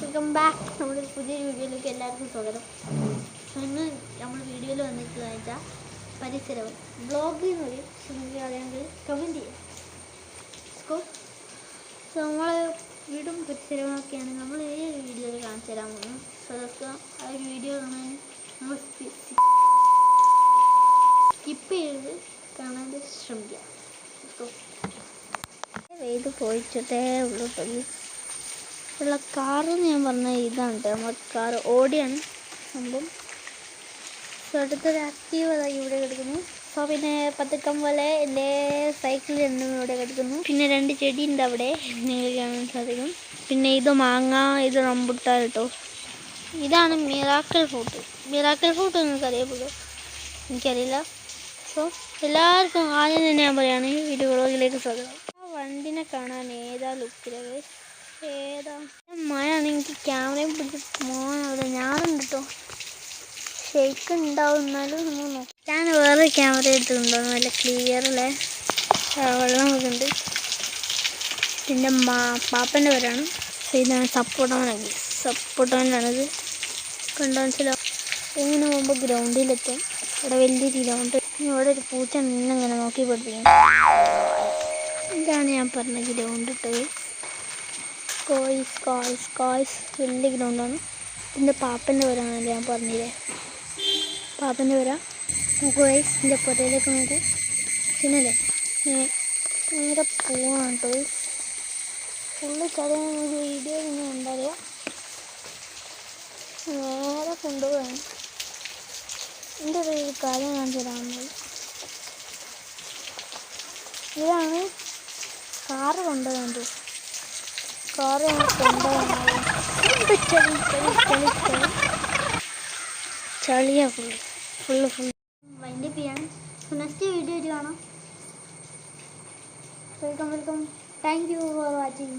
Welcome back നമ്മുടെ പുതിയൊരു വീഡിയോയിലേക്ക് എല്ലാവർക്കും സ്വാഗതം. ഇന്ന് നമ്മൾ വീഡിയോയിൽ വന്നിട്ട് വെച്ചാൽ പരിസരവും. ബ്ലോഗ് എന്ന് പറയും. അറിയാമെങ്കിൽ കമന്റ് ചെയ്യാം. സോ നമ്മൾ വീടും പരിസരമൊക്കെയാണ് നമ്മൾ ഈ വീഡിയോയിൽ കാണിച്ചു തരാൻ പോകുന്നു സോ അതൊക്കെ ആ ഒരു വീഡിയോ കാണാൻ നമ്മൾ സ്കിപ്പ് ചെയ്ത് കാണാൻ ശ്രമിക്കാം. സോ ഇത് പോയിച്ചിട്ടേ ഉള്ളൂ please. ഉള്ള കാറെന്ന് ഞാൻ പറഞ്ഞ ഇതാണ്. നമ്മുടെ കാർ ഓടിയാണ്. സംഭവം സോ അടുത്തൊരു ആക്റ്റീവ് അതായി ഇവിടെ കിടക്കുന്നു. സോ പിന്നെ പതുക്കം പോലെ എന്റെ സൈക്കിൾ രണ്ടും ഇവിടെ കിടക്കുന്നു. പിന്നെ രണ്ട് ചെടി ഉണ്ട് അവിടെ. നിങ്ങൾക്ക് കാണാൻ സാധിക്കും. പിന്നെ ഇത് മാങ്ങ ഇത് റംബുട്ടാൻ കേട്ടോ. ഇതാണ് മിറാക്കൽ ഫ്രൂട്ട് മിറാക്കൽ ഫ്രൂട്ട് നിങ്ങൾക്ക് അറിയപ്പെടുമോ എനിക്കറിയില്ല. സോ എല്ലാവർക്കും ആദ്യം തന്നെ ഞാൻ പറയുകയാണെങ്കിൽ വീഡിയോ വ്ളോഗിലേക്ക് സ്വാഗതം. ആ വണ്ടിനെ കാണാൻ ഏതാ ലുക്കിലത് ഏതാ? മഴയാണെങ്കിൽ ക്യാമറയും പിടിച്ച് മോനെ ഞാനുണ്ട് കേട്ടോ ഷെയ്ക്ക് ഉണ്ടാവും എന്നാലും നമ്മൾ നോക്കാം. ഞാൻ വേറെ ക്യാമറ എടുത്തിട്ടുണ്ടോ നല്ല ക്ലിയർ അല്ലേ വെള്ളം ഉണ്ട് പിന്നെ മാ പാപ്പന്റെ പേരാണ്. ഇതാണ് സപ്പോട്ടോനാണ് സപ്പോട്ടോനാണിത് കണ്ടോ മനസ്സിലാവും ഇങ്ങനെ പോകുമ്പോൾ ഗ്രൗണ്ടിലെത്തും ഇവിടെ വലിയൊരു ഗ്രൗണ്ട് ഇവിടെ ഒരു പൂച്ച നിന്നിങ്ങനെ നോക്കി പഠിപ്പിക്കും ഇതാണ് ഞാൻ പറഞ്ഞ ഗ്രൗണ്ട് ഇട്ടത്. കോയ്സ് കോയ്സ് കോയ്സ് വലിയ ഗ്രൗണ്ടാണ് ഇതിന്റെ പാപ്പന്റെ പേരാണല്ലോ ഞാൻ പറഞ്ഞില്ലേ? പാപ്പന്റെ വരാ. കോയ്സ് ഇതിന്റെ പുറയിലേക്ക് നോക്കൂ പിന്നല്ലേ? ഞാൻ നേരെ പോവാണ് കേട്ടോ. ഫുള്ള് കഥ വീഡിയോ ഇങ്ങനെ ഉണ്ടാവുക നേരെ കൊണ്ടുപോകാൻ എന്റെ ഒരു കാര്യം കാണിച്ചു തരാമെന്നത് ഇതാണ് കാറ് കൊണ്ടുപോകുന്നത് കാറ് ചളിയാ ഫുള്ള് ഫുള്ള് ചെയ്യാണ് നെക്സ്റ്റ് വീഡിയോ കാണാം. Welcome welcome thank you for watching